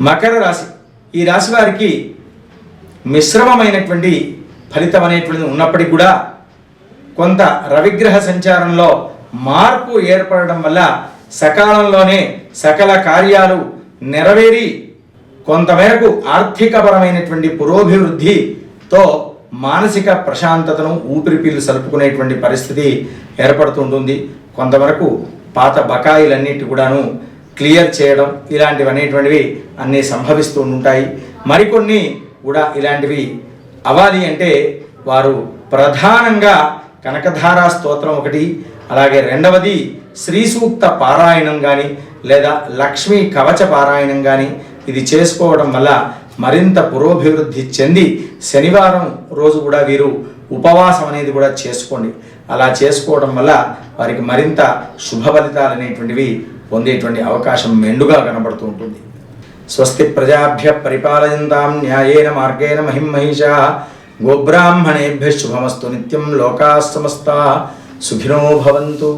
మకర రాశి. ఈ రాశి వారికి మిశ్రమమైనటువంటి ఫలితం అనేటువంటిది ఉన్నప్పటికీ కూడా కొంత రవిగ్రహ సంచారంలో మార్పు ఏర్పడడం వల్ల సకాలంలోనే సకల కార్యాలు నెరవేరి కొంతమేరకు ఆర్థికపరమైనటువంటి పురోభివృద్ధితో మానసిక ప్రశాంతతను ఊపిరి పీలు సలుపుకునేటువంటి పరిస్థితి ఏర్పడుతుంటుంది. కొంతవరకు పాత బకాయిలన్నిటి కూడాను క్లియర్ చేయడం ఇలాంటివి అనేటువంటివి అన్నీ సంభవిస్తూ ఉంటాయి మరికొన్ని కూడా ఇలాంటివి అవ్వాలి అంటే వారు ప్రధానంగా కనకధారా స్తోత్రం ఒకటి అలాగే రెండవది శ్రీ సూక్త పారాయణం కానీ లేదా లక్ష్మీ కవచ పారాయణం కానీ ఇది చేసుకోవడం వల్ల మరింత పురోభివృద్ధి చెంది శనివారం రోజు కూడా వీరు ఉపవాసం అనేది కూడా చేసుకోండి. అలా చేసుకోవడం వల్ల వారికి మరింత శుభ ఫలితాలు అనేటువంటివి పొందేటువంటి అవకాశం మెండుగా కనబడుతూ ఉంటుంది. స్వస్తి ప్రజాభ్య పరిపాలయంతాం న్యాయేన మార్గేణ మహిం గోబ్రాహ్మణేభ్య శుభమస్తు నిత్యం లోకా సమస్త సుఖినో భవంతు.